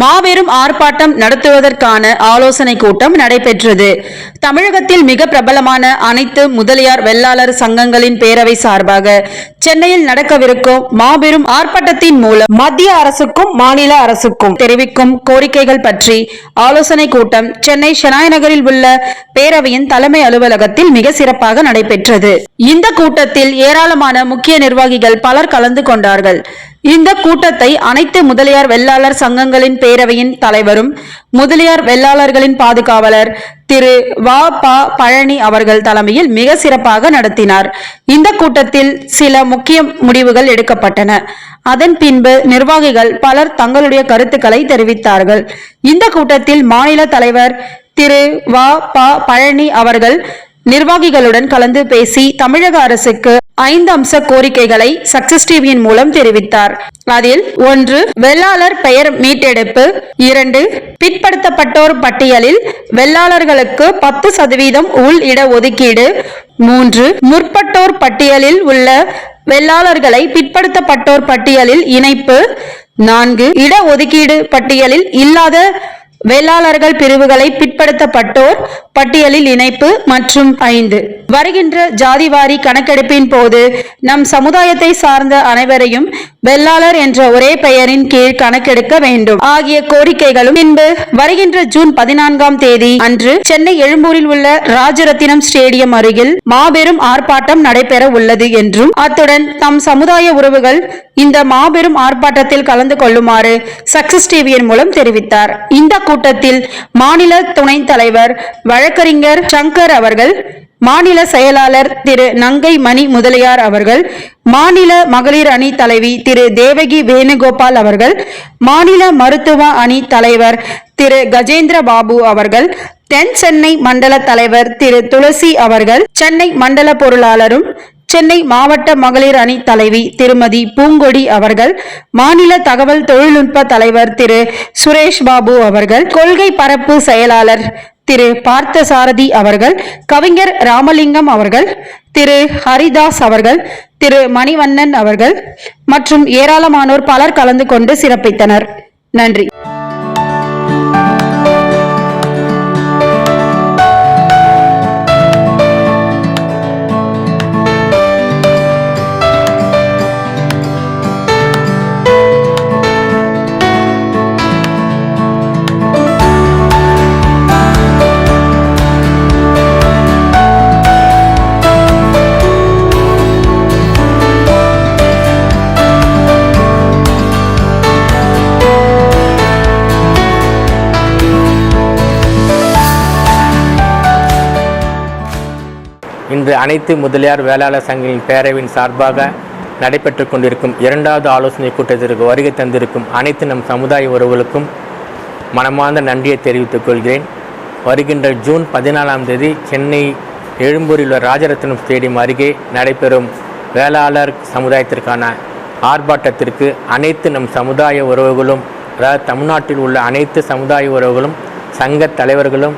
மாபெரும் ஆர்ப்பாட்டம் நடத்துவதற்கான ஆலோசனை கூட்டம் நடைபெற்றது. தமிழகத்தில் மிக பிரபலமான அனைத்து முதலியார் வெள்ளாளர் சங்கங்களின் பேரவை சார்பாக சென்னையில் நடக்கவிருக்கும் மாபெரும் ஆர்ப்பாட்டத்தின் மூலம் மத்திய அரசுக்கும் மாநில அரசுக்கும் தெரிவிக்கும் கோரிக்கைகள் பற்றி ஆலோசனை கூட்டம் சென்னை ஷெனாய் நகரில் உள்ள பேரவையின் தலைமை அலுவலகத்தில் மிக சிறப்பாக நடைபெற்றது. இந்த கூட்டத்தில் ஏராளமான முக்கிய நிர்வாகிகள் பலர் கலந்து கொண்டார்கள். இந்த கூட்டத்தை அனைத்து முதலியார் வெள்ளாளர் சங்கங்களின் பேரவையின் தலைவரும் முதலியார் வெள்ளாளர்களின் பாதுகாவலர் திரு வ. ப. பழனி அவர்கள் தலைமையில் மிக சிறப்பாக நடத்தினார். இந்த கூட்டத்தில் சில முக்கிய முடிவுகள் எடுக்கப்பட்டன. அதன் பின்பு நிர்வாகிகள் பலர் தங்களுடைய கருத்துக்களை தெரிவித்தார்கள். இந்த கூட்டத்தில் மாநில தலைவர் திரு வ. ப. பழனி அவர்கள் நிர்வாகிகளுடன் கலந்து பேசி தமிழக அரசுக்கு ஐந்து அம்ச கோரிக்கைகளை சக்சஸ் டிவியின் மூலம் தெரிவித்தார். அதில் ஒன்று வெள்ளாளர் பெயர் மீட்டெடுப்பு. இரண்டு பிற்படுத்தப்பட்டோர் பட்டியலில் வெள்ளாளர்களுக்கு பத்து சதவீதம் உள் இட ஒதுக்கீடு. மூன்று முற்பட்டோர் பட்டியலில் உள்ள வெள்ளாளர்களை பிற்படுத்தப்பட்டோர் பட்டியலில் இணைப்பு. நான்கு இட ஒதுக்கீடு பட்டியலில் இல்லாத வேளாளர்கள் பிரிவுகளை பிற்படுத்தப்பட்டோர் பட்டியலில் இணைப்பு மற்றும் ஐந்து. வருகின்ற ஜாதிவாரி கணக்கெடுப்பின் போது நம் சமுதாயத்தை சார்ந்த அனைவரையும் வெள்ளாளர் என்ற ஒரே பெயரின் கீழ் கணக்கெடுக்க வேண்டும். ஆகிய கோரிக்கைகளும் பின்பு வருகின்ற ஜூன் பதினான்காம் தேதி அன்று சென்னை எழும்பூரில் உள்ள ராஜரத்தினம் ஸ்டேடியம் அருகில் மாபெரும் ஆர்ப்பாட்டம் நடைபெற உள்ளது என்றும் அத்துடன் தம் சமுதாய உறவுகள் இந்த மாபெரும் ஆர்ப்பாட்டத்தில் கலந்து கொள்ளுமாறு சக்சஸ் டிவியின் மூலம் தெரிவித்தார். இந்த கூட்டத்தில் மாநில துணைத் தலைவர் வழக்கறிஞர் சங்கர் அவர்கள் மாநில செயலாளர் திரு நங்கை மணி முதலியார் அவர்கள் மாநில மகளிர் அணி தலைவி திரு தேவகி வேணுகோபால் அவர்கள் மாநில மருத்துவ அணி தலைவர் திரு கஜேந்திர பாபு அவர்கள் தென் சென்னை மண்டல தலைவர் திரு துளசி அவர்கள் சென்னை மண்டல பொருளாளரும் சென்னை மாவட்ட மகளிர் அணி தலைவி திருமதி பூங்கொடி அவர்கள் மாநில தகவல் தொழில்நுட்ப தலைவர் திரு சுரேஷ் பாபு அவர்கள் கொள்கை பரப்பு செயலாளர் திரு பார்த்தசாரதி அவர்கள் கவிஞர் ராமலிங்கம் அவர்கள் திரு ஹரிதாஸ் அவர்கள் திரு மணிவண்ணன் அவர்கள் மற்றும் ஏராளமானோர் பலர் கலந்து கொண்டு சிறப்பித்தனர். நன்றி. இன்று அனைத்து முதலியார் வேளாளர் சங்கங்களின் பேரவையின் சார்பாக நடைபெற்றுக் கொண்டிருக்கும் இரண்டாவது ஆலோசனை கூட்டத்திற்கு வருகை தந்திருக்கும் அனைத்து நம் சமுதாய உறவுகளுக்கும் மனமார்ந்த நன்றியை தெரிவித்துக் கொள்கிறேன். வருகின்ற ஜூன் பதினாலாம் தேதி சென்னை எழும்பூரில் உள்ள ராஜரத்னம் ஸ்டேடியம் அருகே நடைபெறும் வேளாளர் சமுதாயத்திற்கான ஆர்ப்பாட்டத்திற்கு அனைத்து நம் சமுதாய உறவுகளும் அதாவது தமிழ்நாட்டில் உள்ள அனைத்து சமுதாய உறவுகளும் சங்க தலைவர்களும்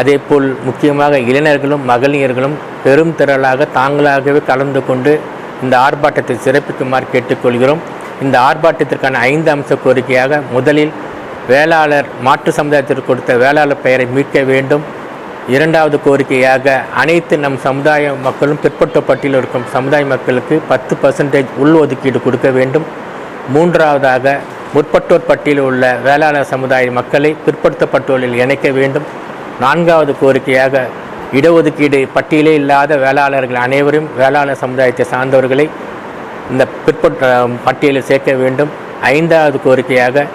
அதேபோல் முக்கியமாக இளைஞர்களும் மகளிர்களும் பெரும் திரளாக தாங்களாகவே கலந்து கொண்டு இந்த ஆர்ப்பாட்டத்தை சிறப்பிக்குமாறு கேட்டுக்கொள்கிறோம். இந்த ஆர்ப்பாட்டத்திற்கான ஐந்து அம்ச கோரிக்கையாக முதலில் வேளாளர் மாற்று சமுதாயத்திற்கு கொடுத்த வேளாளர் பெயரை மீட்க வேண்டும். இரண்டாவது கோரிக்கையாக அனைத்து நம் சமுதாய மக்களும் பிற்பட்டப்பட்டியில் இருக்கும் சமுதாய மக்களுக்கு பத்து பர்சன்டேஜ் உள் ஒதுக்கீடு கொடுக்க வேண்டும். மூன்றாவதாக முற்பட்டோர் பட்டியலில் உள்ள வேளாளர் சமுதாய மக்களை பிற்படுத்தப்பட்டோரில் இணைக்க வேண்டும். நான்காவது கோரிக்கையாக இடஒதுக்கீடு பட்டியலே இல்லாத வேளாளர்கள் அனைவரும் வேளாளர் சமுதாயத்தை சார்ந்தவர்களை இந்த பிற்பட்ட பட்டியலில் சேர்க்க வேண்டும். ஐந்தாவது கோரிக்கையாக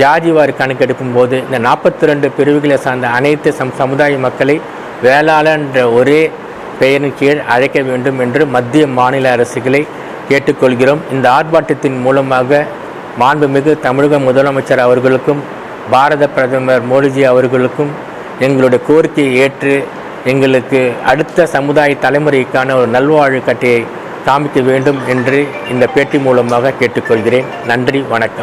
ஜாதிவாரி கணக்கெடுக்கும் போது இந்த நாற்பத்தி ரெண்டு பிரிவுகளை சார்ந்த அனைத்து சம் சமுதாய மக்களை வேளாளர் என்ற ஒரே பெயரின் கீழ் அழைக்க வேண்டும் என்று மத்திய மாநில அரசுகளை கேட்டுக்கொள்கிறோம். இந்த ஆர்ப்பாட்டத்தின் மூலமாக மாண்புமிகு தமிழக முதலமைச்சர் அவர்களுக்கும் பாரத பிரதமர் மோடிஜி அவர்களுக்கும் எங்களுடைய கோரிக்கையை ஏற்று எங்களுக்கு அடுத்த சமுதாய தலைமுறைக்கான ஒரு நல்வாழ்வு கட்டையை காமிக்க வேண்டும் என்று இந்த பேட்டி மூலமாக கேட்டுக்கொள்கிறேன். நன்றி வணக்கம்.